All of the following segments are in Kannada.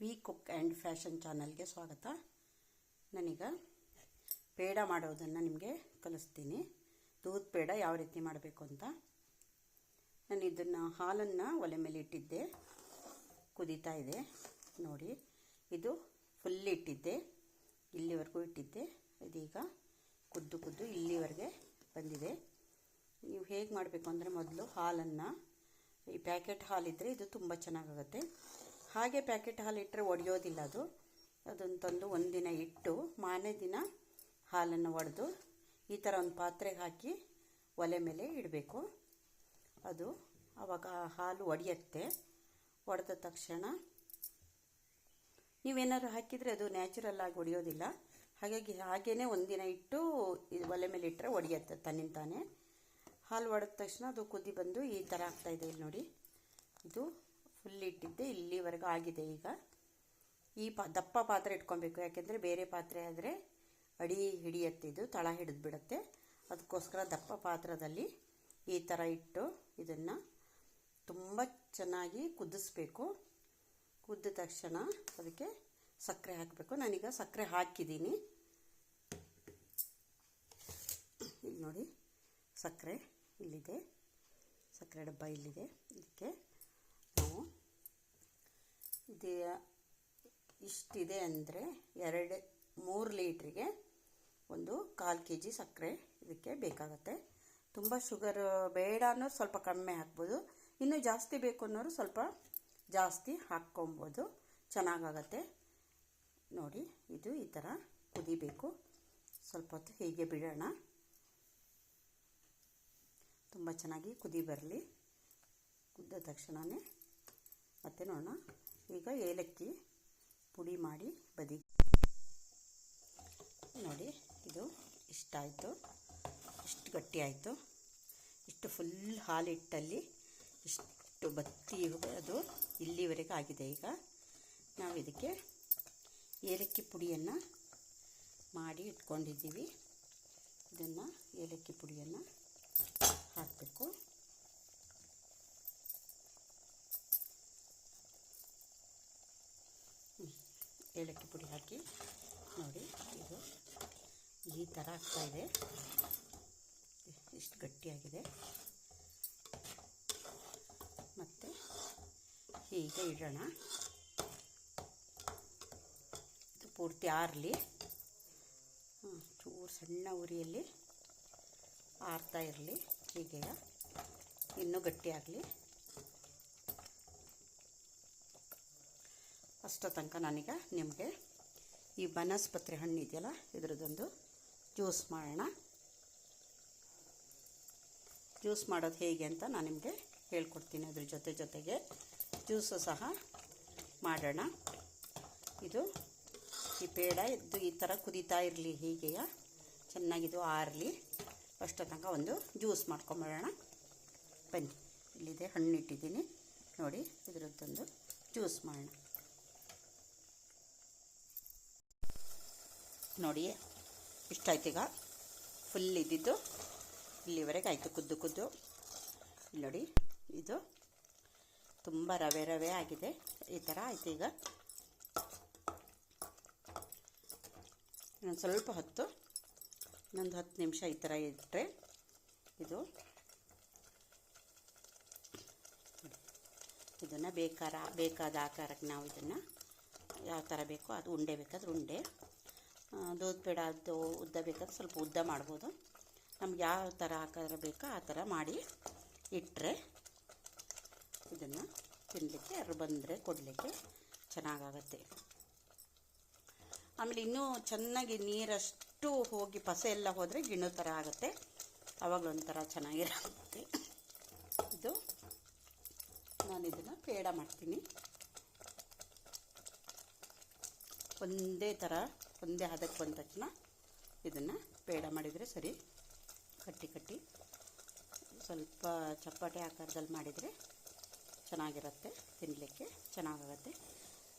ವಿ ಕುಕ್ ಆ್ಯಂಡ್ ಫ್ಯಾಷನ್ ಚಾನಲ್ಗೆ ಸ್ವಾಗತ. ನಾನೀಗ ಪೇಡ ಮಾಡೋದನ್ನು ನಿಮಗೆ ಕಲಿಸ್ತೀನಿ. ದೂದ್ ಪೇಡ ಯಾವ ರೀತಿ ಮಾಡಬೇಕು ಅಂತ. ನಾನು ಇದನ್ನು ಹಾಲನ್ನು ಒಲೆ ಮೇಲೆ ಇಟ್ಟಿದ್ದೆ. ಕುದೀತಾ ಇದೆ. ನೋಡಿ, ಇದು ಫುಲ್ ಇಟ್ಟಿದ್ದೆ. ಇಲ್ಲಿವರೆಗೂ ಇಟ್ಟಿದ್ದೆ. ಇದೀಗ ಕುದ್ದು ಕುದ್ದು ಇಲ್ಲಿವರೆಗೆ ಬಂದಿದೆ. ನೀವು ಹೇಗೆ ಮಾಡಬೇಕು ಅಂದರೆ ಮೊದಲು ಹಾಲನ್ನು ಈ ಪ್ಯಾಕೆಟ್ ಹಾಲಿದ್ದರೆ ಇದು ತುಂಬ ಚೆನ್ನಾಗಾಗುತ್ತೆ. ಹಾಗೆ ಪ್ಯಾಕೆಟ್ ಹಾಲು ಇಟ್ಟರೆ ಒಡೆಯೋದಿಲ್ಲ ಅದು. ಅದನ್ನು ತಂದು ಒಂದಿನ ಇಟ್ಟು ಮಾರನೇ ದಿನ ಹಾಲನ್ನು ಒಡೆದು ಈ ಥರ ಒಂದು ಪಾತ್ರೆಗೆ ಹಾಕಿ ಒಲೆ ಮೇಲೆ ಇಡಬೇಕು. ಅದು ಆವಾಗ ಹಾಲು ಒಡೆಯತ್ತೆ. ಒಡೆದ ತಕ್ಷಣ ನೀವೇನಾದ್ರು ಹಾಕಿದರೆ ಅದು ನ್ಯಾಚುರಲ್ ಆಗಿ ಒಡೆಯೋದಿಲ್ಲ. ಹಾಗಾಗಿ ಹಾಗೇ ಒಂದಿನ ಇಟ್ಟು ಒಲೆ ಮೇಲೆ ಇಟ್ಟರೆ ಒಡೆಯುತ್ತೆ ತನ್ನಿಂತಾನೆ ಹಾಲು ಒಡೆದ ತಕ್ಷಣ ಅದು ಕುದಿ ಬಂದು ಈ ಥರ ಆಗ್ತಾಯಿದೆ ಇಲ್ಲಿ ನೋಡಿ. ಇದು ಫುಲ್ ಇಟ್ಟಿದ್ದೆ, ಇಲ್ಲಿವರೆಗೂ ಆಗಿದೆ ಈಗ. ಈ ಪಾ, ದಪ್ಪ ಪಾತ್ರೆ ಇಟ್ಕೊಬೇಕು, ಯಾಕೆಂದರೆ ಬೇರೆ ಪಾತ್ರೆ ಆದರೆ ಅಡಿ ಹಿಡಿಯತ್ತೆ ಇದು ತಳ ಹಿಡಿದು ಬಿಡುತ್ತೆ ಅದಕ್ಕೋಸ್ಕರ ದಪ್ಪ ಪಾತ್ರದಲ್ಲಿ ಈ ಥರ ಇಟ್ಟು ಇದನ್ನು ತುಂಬ ಚೆನ್ನಾಗಿ ಕುದಿಸ್ಬೇಕು. ಕುದ್ದ ತಕ್ಷಣ ಅದಕ್ಕೆ ಸಕ್ಕರೆ ಹಾಕಬೇಕು. ನಾನೀಗ ಸಕ್ಕರೆ ಹಾಕಿದ್ದೀನಿ. ಇಲ್ಲಿ ನೋಡಿ ಸಕ್ಕರೆ ಇಲ್ಲಿದೆ. ಸಕ್ಕರೆ ಡಬ್ಬ ಇಲ್ಲಿದೆ. ಇದಕ್ಕೆ ಇದು ಇಷ್ಟಿದೆ ಅಂದರೆ ಎರಡು, ಮೂರು ಲೀಟ್ರಿಗೆ ಒಂದು ಕಾಲು ಕೆ ಜಿ ಸಕ್ಕರೆ ಇದಕ್ಕೆ ಬೇಕಾಗತ್ತೆ. ತುಂಬ ಶುಗರ್ ಬೇಡ ಅನ್ನೋರು ಸ್ವಲ್ಪ ಕಡಿಮೆ ಹಾಕ್ಬೋದು. ಇನ್ನೂ ಜಾಸ್ತಿ ಬೇಕು ಅನ್ನೋರು ಸ್ವಲ್ಪ ಜಾಸ್ತಿ ಹಾಕ್ಕೊಬೋದು. ಚೆನ್ನಾಗಾಗತ್ತೆ. ನೋಡಿ, ಇದು ಈ ಥರ ಕುದಿಬೇಕು. ಸ್ವಲ್ಪ ಹೊತ್ತು ಹೀಗೆ ಬಿಡೋಣ. ತುಂಬ ಚೆನ್ನಾಗಿ ಕುದಿ ಬರಲಿ. ಕುದ್ದ ತಕ್ಷಣವೇ ಮತ್ತೆ ನೋಡೋಣ. ಈಗ ಏಲಕ್ಕಿ ಪುಡಿ ಮಾಡಿ ಬದಿ ನೋಡಿ, ಇದು ಇಷ್ಟಾಯಿತು ಇಷ್ಟು ಗಟ್ಟಿ ಆಯಿತು. ಇಷ್ಟು ಫುಲ್ ಹಾಲಿಟ್ಟಲ್ಲಿ ಇಷ್ಟು ಬತ್ತಿ ಅದು ಇಲ್ಲಿವರೆಗೆ ಆಗಿದೆ ಈಗ. ನಾವು ಇದಕ್ಕೆ ಏಲಕ್ಕಿ ಪುಡಿಯನ್ನು ಮಾಡಿ ಇಟ್ಕೊಂಡಿದ್ದೀವಿ. ಇದನ್ನು ಏಲಕ್ಕಿ ಪುಡಿಯನ್ನು ಹಾಕಬೇಕು. ಏಲಕ್ಕಿ ಪುಡಿ ಹಾಕಿ ನೋಡಿ ಇದು ಈ ಥರ ಆಗ್ತಾಯಿದೆ ಇಷ್ಟು ಗಟ್ಟಿಯಾಗಿದೆ. ಮತ್ತು ಹೀಗೆ ಇಡೋಣ. ಇದು ಪೂರ್ತಿ ಆರಲಿ. ಚೂರು ಸಣ್ಣ ಉರಿಯಲ್ಲಿ ಆರ್ತಾ ಇರಲಿ. ಹೀಗೆ ಇನ್ನೂ ಗಟ್ಟಿಯಾಗಲಿ ಅಷ್ಟೋ ತನಕ ನಾನೀಗ ನಿಮಗೆ ಈ ಬನಸ್ಪತ್ರೆ ಹಣ್ಣು ಇದೆಯಲ್ಲ ಇದರದೊಂದು ಜ್ಯೂಸ್ ಮಾಡೋಣ. ಜ್ಯೂಸ್ ಮಾಡೋದು ಹೇಗೆ ಅಂತ ನಾನು ನಿಮಗೆ ಹೇಳ್ಕೊಡ್ತೀನಿ. ಅದ್ರ ಜೊತೆ ಜೊತೆಗೆ ಜ್ಯೂಸು ಸಹ ಮಾಡೋಣ. ಇದು ಈ ಪೇಡ ಇದು ಈ ಥರ ಕುದೀತಾ ಇರಲಿ ಹೀಗೆಯ ಚೆನ್ನಾಗಿದು ಆರಲಿ ಅಷ್ಟೋ ತನಕ ಒಂದು ಜ್ಯೂಸ್ ಮಾಡ್ಕೊಂಬಿಡೋಣ ಬನ್ನಿ, ಇಲ್ಲಿದೆ ಹಣ್ಣು ಇಟ್ಟಿದ್ದೀನಿ. ನೋಡಿ, ಇದರದ್ದೊಂದು ಜ್ಯೂಸ್ ಮಾಡೋಣ. ನೋಡಿ ಇಷ್ಟಾಯ್ತೀಗ ಫುಲ್ ಇದ್ದಿದ್ದು ಇಲ್ಲಿವರೆಗೆ ಆಯಿತು, ಕುದ್ದು ಕುದ್ದು. ಇಲ್ಲಿ ನೋಡಿ, ಇದು ತುಂಬ ರವೆ ರವೆ ಆಗಿದೆ. ಈ ಥರ ಆಯಿತು ಈಗ. ಇನ್ನೊಂದು ಸ್ವಲ್ಪ ಹೊತ್ತು, ಇನ್ನೊಂದು ಹತ್ತು ನಿಮಿಷ ಈ ಥರ ಇಟ್ಟರೆ ಇದು. ಇದನ್ನು ಬೇಕಾರ, ಬೇಕಾದ ಆಕಾರಕ್ಕೆ ನಾವು ಇದನ್ನು ಯಾವ ಥರ ಬೇಕೋ ಅದು ಉಂಡೆ ಬೇಕಾದ್ರೆ ಉಂಡೆ. ದೂದ್ ಪೇಡ ಅದು ಉದ್ದ ಬೇಕಾದ್ರೆ ಸ್ವಲ್ಪ ಉದ್ದ ಮಾಡ್ಬೋದು. ನಮ್ಗೆ ಯಾವ ಥರ ಹಾಕಿದ್ರೆ ಬೇಕೋ ಆ ಥರ ಮಾಡಿ ಇಟ್ಟರೆ ಇದನ್ನು ತಿನ್ನಲಿಕ್ಕೆ ಯಾರು ಬಂದರೆ ಕೊಡಲಿಕ್ಕೆ ಚೆನ್ನಾಗಾಗತ್ತೆ. ಆಮೇಲೆ ಇನ್ನೂ ಚೆನ್ನಾಗಿ ನೀರಷ್ಟು ಹೋಗಿ ಪಸೆ ಎಲ್ಲ ಹೋದರೆ ಗಿಣ್ಣು ಥರ ಆಗುತ್ತೆ. ಆವಾಗಲೂ ಒಂಥರ ಚೆನ್ನಾಗಿರುತ್ತೆ. ಇದು ನಾನು ಇದನ್ನು ಪೇಡ ಮಾಡ್ತೀನಿ. ಒಂದೇ ಥರ ಒಂದೇ ಹದಕ್ಕೆ ಬಂದ ತಕ್ಷಣ ಇದನ್ನು ಪೇಡ ಮಾಡಿದರೆ ಸರಿ. ಕಟ್ಟಿ ಕಟ್ಟಿ ಸ್ವಲ್ಪ ಚಪ್ಪಟೆ ಆಕಾರದಲ್ಲಿ ಮಾಡಿದರೆ ಚೆನ್ನಾಗಿರುತ್ತೆ, ತಿನ್ನಲಿಕ್ಕೆ ಚೆನ್ನಾಗಾಗತ್ತೆ.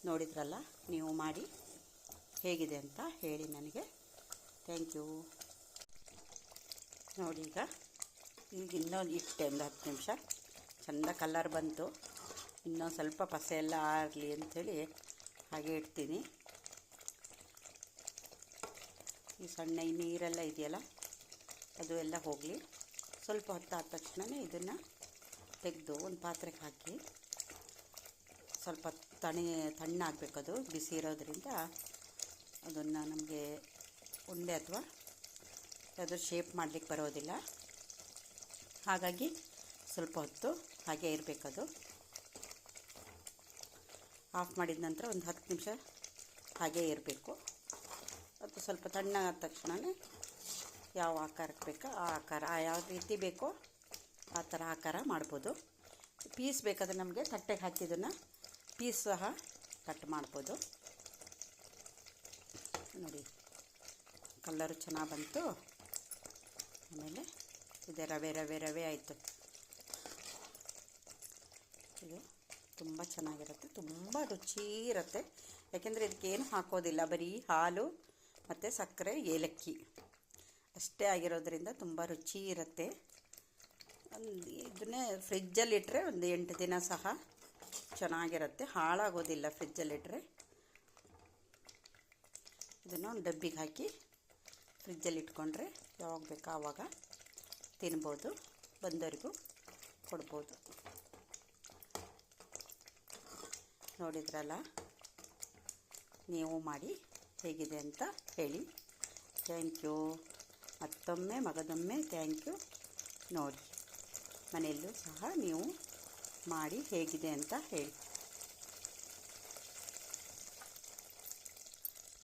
ನೋಡಿದ್ರಲ್ಲ, ನೀವು ಮಾಡಿ ಹೇಗಿದೆ ಅಂತ ಹೇಳಿ ನನಗೆ. ಥ್ಯಾಂಕ್ ಯು ನೋಡಿ ಈಗ ಈಗ ಇನ್ನೊಂದು ಇಟ್ಟೆ ಒಂದು ಹತ್ತು ನಿಮಿಷ. ಚೆಂದ ಕಲರ್ ಬಂತು. ಇನ್ನೊಂದು ಸ್ವಲ್ಪ ಪಸೆ ಎಲ್ಲ ಆಗಲಿ ಅಂಥೇಳಿ ಹಾಗೆ ಇಡ್ತೀನಿ. ಈ ಸಣ್ಣ ಈ ನೀರೆಲ್ಲ ಇದೆಯಲ್ಲ? ಅದು ಎಲ್ಲ ಹೋಗಲಿ. ಸ್ವಲ್ಪ ಹೊತ್ತು ಆದ ತಕ್ಷಣವೇ ಇದನ್ನು ತೆಗೆದು ಒಂದು ಪಾತ್ರೆಗೆ ಹಾಕಿ. ಸ್ವಲ್ಪ ತಣಿ ತಣ್ಣಾಗಬೇಕದು ಅದು, ಬಿಸಿ ಇರೋದ್ರಿಂದ ಅದನ್ನು ನಮಗೆ ಉಂಡೆ ಅಥವಾ ಯಾವುದೋ ಶೇಪ್ ಮಾಡಲಿಕ್ಕೆ ಬರೋದಿಲ್ಲ. ಹಾಗಾಗಿ ಸ್ವಲ್ಪ ಹೊತ್ತು ಹಾಗೆ ಇರಬೇಕದು ಆಫ್ ಮಾಡಿದ ನಂತರ ಒಂದು ಹತ್ತು ನಿಮಿಷ ಹಾಗೇ ಇರಬೇಕು. ಅದು ಸ್ವಲ್ಪ ತಣ್ಣಗಾದ ತಕ್ಷಣವೇ ಯಾವ ಆಕಾರಕ್ಕೆ ಬೇಕೋ ಆ ಆಕಾರ, ಆ ಯಾವ ರೀತಿ ಬೇಕೋ ಆ ಥರ ಆಕಾರ ಮಾಡ್ಬೋದು. ಪೀಸ್ ಬೇಕಾದ್ರೆ ನಮಗೆ ತಟ್ಟೆಗೆ ಹಾಕಿದ್ದನ್ನು ಪೀಸ್ ಸಹ ಕಟ್ ಮಾಡ್ಬೋದು. ನೋಡಿ, ಕಲ್ಲರು ಚೆನ್ನಾಗಿ ಬಂತು. ಆಮೇಲೆ ಇದೆ ರವೆ ರವೆ ರವೆ ಆಯಿತು. ಇದು ತುಂಬ ಚೆನ್ನಾಗಿರುತ್ತೆ, ತುಂಬ ರುಚಿ ಇರುತ್ತೆ. ಯಾಕೆಂದರೆ ಇದಕ್ಕೇನು ಹಾಕೋದಿಲ್ಲ, ಬರೀ ಹಾಲು ಮತ್ತು ಸಕ್ಕರೆ, ಏಲಕ್ಕಿ. ಅಷ್ಟೇ ಆಗಿರೋದ್ರಿಂದ ತುಂಬ ರುಚಿ ಇರುತ್ತೆ. ಒಂದು ಇದನ್ನೇ ಫ್ರಿಜ್ಜಲ್ಲಿಟ್ಟರೆ ಒಂದು ಎಂಟು ದಿನ ಸಹ ಚೆನ್ನಾಗಿರುತ್ತೆ. ಹಾಳಾಗೋದಿಲ್ಲ ಫ್ರಿಜ್ಜಲ್ಲಿಟ್ಟರೆ ಇದನ್ನು ಒಂದು ಡಬ್ಬಿಗೆ ಹಾಕಿ ಫ್ರಿಜ್ಜಲ್ಲಿ ಇಟ್ಕೊಂಡ್ರೆ ಯಾವಾಗ ಬೇಕೋ ಆವಾಗ ತಿನ್ಬೋದು, ಬಂದವರಿಗೂ ಕೊಡ್ಬೋದು. ನೋಡಿದ್ರಲ್ಲ? ನೀವು ಮಾಡಿ ಹೇಗಿದೆ ಅಂತ ಹೇಳಿ. ಥ್ಯಾಂಕ್ ಯು ಮತ್ತೊಮ್ಮೆ, ಮಗದೊಮ್ಮೆ ಥ್ಯಾಂಕ್ ಯು ನೋಡಿ. ಮನೆಯಲ್ಲೂ ಸಹ ನೀವು ಮಾಡಿ ಹೇಗಿದೆ ಅಂತ ಹೇಳಿ.